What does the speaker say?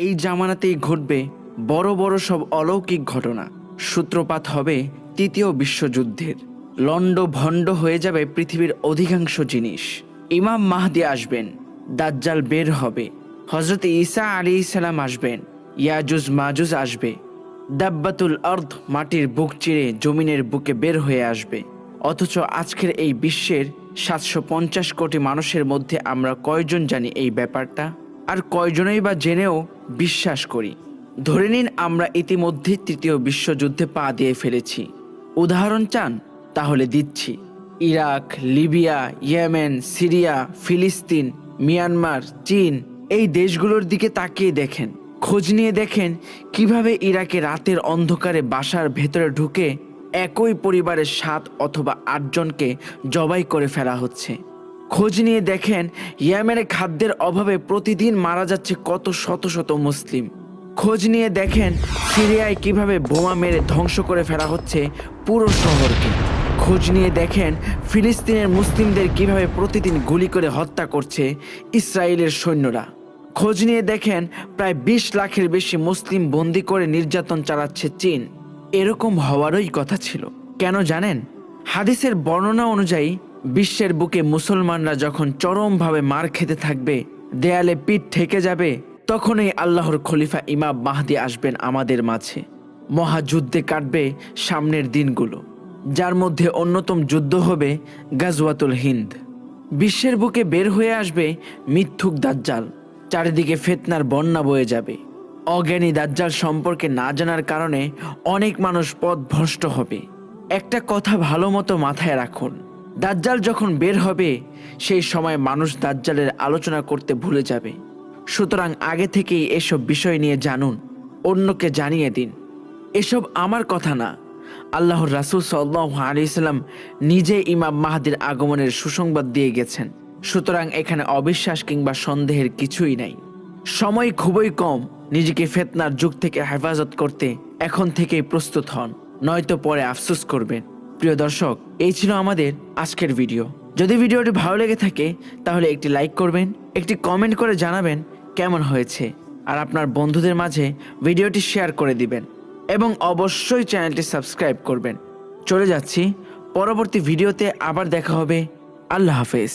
এই জামানাতেই ঘটবে বড় বড় সব অলৌকিক ঘটনা। সূত্রপাত হবে তৃতীয় বিশ্বযুদ্ধের। লন্ড ভণ্ড হয়ে যাবে পৃথিবীর অধিকাংশ জিনিস। ইমাম মাহদি আসবেন, দাজ্জাল বের হবে। হজরত ঈসা আলী ইসালাম আসবেন, ইয়াজুজ মাজুজ আসবে। দাব্বাতুল অর্ধ মাটির বুক চিরে জমিনের বুকে বের হয়ে আসবে। অথচ আজকের এই বিশ্বের সাতশো পঞ্চাশ কোটি মানুষের মধ্যে আমরা কয়জন জানি এই ব্যাপারটা? আর কয়জনই বা জেনেও বিশ্বাস করি। ধরে নিন আমরা ইতিমধ্যে তৃতীয় বিশ্বযুদ্ধে পা দিয়ে ফেলেছি। উদাহরণ চান, তাহলে দিচ্ছি। ইরাক, লিবিয়া, ইয়েমেন, সিরিয়া, ফিলিস্তিন, মিয়ানমার, চীন, এই দেশগুলোর দিকে তাকিয়ে দেখেন। খোঁজ নিয়ে দেখেন কীভাবে ইরাকে রাতের অন্ধকারে বাসার ভেতরে ঢুকে একই পরিবারের সাত অথবা আটজনকে জবাই করে ফেলা হচ্ছে। খোঁজ নিয়ে দেখেন ইয়েমেনে খাদ্যের অভাবে প্রতিদিন মারা যাচ্ছে কত শত শত মুসলিম। খোঁজ নিয়ে দেখেন সিরিয়ায় কীভাবে বোমা মেরে ধ্বংস করে ফেলা হচ্ছে পুরো শহরকে। খোঁজ নিয়ে দেখেন ফিলিস্তিনের মুসলিমদের কীভাবে প্রতিদিন গুলি করে হত্যা করছে ইসরায়েলের সৈন্যরা। খোঁজ নিয়ে দেখেন প্রায় বিশ লাখের বেশি মুসলিম বন্দি করে নির্যাতন চালাচ্ছে চীন। এরকম হওয়ারই কথা ছিল। কেন জানেন? হাদিসের বর্ণনা অনুযায়ী বিশ্বের বুকে মুসলমানরা যখন চরমভাবে মার খেতে থাকবে, দেয়ালে পিঠ ঠেকে যাবে, তখনই আল্লাহর খলিফা ইমাম মাহদি আসবেন আমাদের মাঝে। মহাযুদ্ধে কাটবে সামনের দিনগুলো, যার মধ্যে অন্যতম যুদ্ধ হবে গাজওয়াতুল হিন্দ। বিশ্বের বুকে বের হয়ে আসবে মিথ্যুক দাজ্জাল, চারিদিকে ফেতনার বন্যা বয়ে যাবে। অজ্ঞানী দাজ্জাল সম্পর্কে না জানার কারণে অনেক মানুষ পথ ভ্রষ্ট হবে। একটা কথা ভালো মতো মাথায় রাখুন দাজ্জাল যখন বের হবে, সেই সময় মানুষ দাজ্জালের আলোচনা করতে ভুলে যাবে। সুতরাং আগে থেকেই এসব বিষয় নিয়ে জানুন, অন্যকে জানিয়ে দিন। এসব আমার কথা না। আল্লাহর রাসুল সাল্লাহ আলিয়াল্লাম নিজে ইমাম মাহাদির আগমনের সুসংবাদ দিয়ে গেছেন। সুতরাং এখানে অবিশ্বাস কিংবা সন্দেহের কিছুই নাই। সময় খুবই কম, নিজেকে ফেতনার যুগ থেকে হেফাজত করতে এখন থেকেই প্রস্তুত হন, নয়তো পরে আফসোস করবেন। প্রিয় দর্শক, এই ছিল আমাদের আজকের ভিডিও যদি ভিডিওটি ভালো লেগে থাকে, তাহলে একটি লাইক করবেন, একটি কমেন্ট করে জানাবেন কেমন হয়েছে, আর আপনার বন্ধুদের মাঝে ভিডিওটি শেয়ার করে দিবেন, এবং অবশ্যই চ্যানেলটি সাবস্ক্রাইব করবেন। চলে যাচ্ছি, পরবর্তী ভিডিওতে আবার দেখা হবে। আল্লাহ হাফেজ।